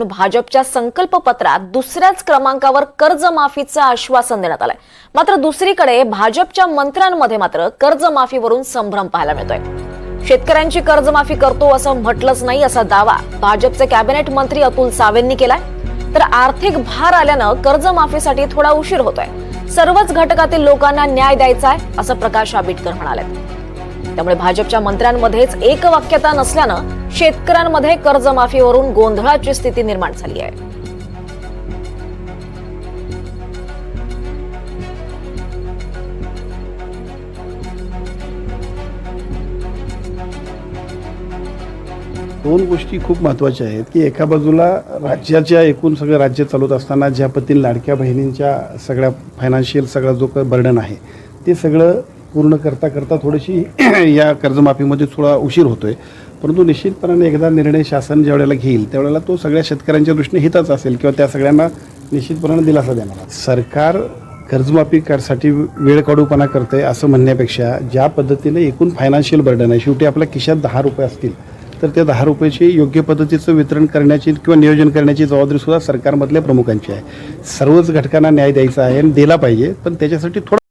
भाजपच्या संकल्प पत्रात दुसऱ्याच क्रमांकावर कर्जमाफीचं आश्वासन देण्यात आलंय. मात्र दुसरीकडे भाजपच्या मंत्र्यांमध्ये मात्र कर्जमाफीवरून संभ्रम पाहायला मिळतोय. शेतकऱ्यांची कर्जमाफी करतो असं म्हटलंच नाही असा दावा भाजपचे कॅबिनेट मंत्री अतुल सावेंनी केलाय. तर आर्थिक भार आल्यानं कर्जमाफीसाठी थोडा उशीर होतोय. सर्वच घटकातील लोकांना न्याय द्यायचा आहे असं प्रकाश आंबेडकर म्हणाले त्यामुळे भाजपच्या मंत्र्यांमध्येच एकवाक्यता नसल्यानं शेतकऱ्यांमध्ये कर्जमाफीवरून गोंधळाची स्थिती निर्माण झाली आहे. दोन गोष्टी खूप महत्त्वाच्या आहेत की एका बाजूला राज्याच्या एकूण सगळं राज्य चालवत असताना ज्या पद्धतीने लाडक्या बहिणींच्या सगळ्या फायनान्शियल सगळा जो काही बर्डन आहे ते सगळं पूर्ण करता करता थोडीशी या कर्जमाफीमध्ये थोडा उशीर होतोय. परंतु निश्चितपणाने एकदा निर्णय शासन ज्या वेळेला घेईल त्यावेळेला तो सगळ्या शेतकऱ्यांच्या दृष्टीने हिताच असेल किंवा त्या सगळ्यांना निश्चितपणाने दिलासा देणार सरकार कर्जमाफी करसाठी वेळ काढूपणा करते असं म्हणण्यापेक्षा ज्या पद्धतीने एकूण फायनान्शियल बर्डन आहे शेवटी आपल्या खिशात दहा रुपये असतील तर त्या दहा रुपयाची योग्य पद्धतीचं वितरण करण्याची किंवा नियोजन करण्याची जबाबदारी सुद्धा सरकारमधल्या प्रमुखांची आहे. सर्वच घटकांना न्याय द्यायचा आहे आणि दिला पाहिजे पण त्याच्यासाठी थोडा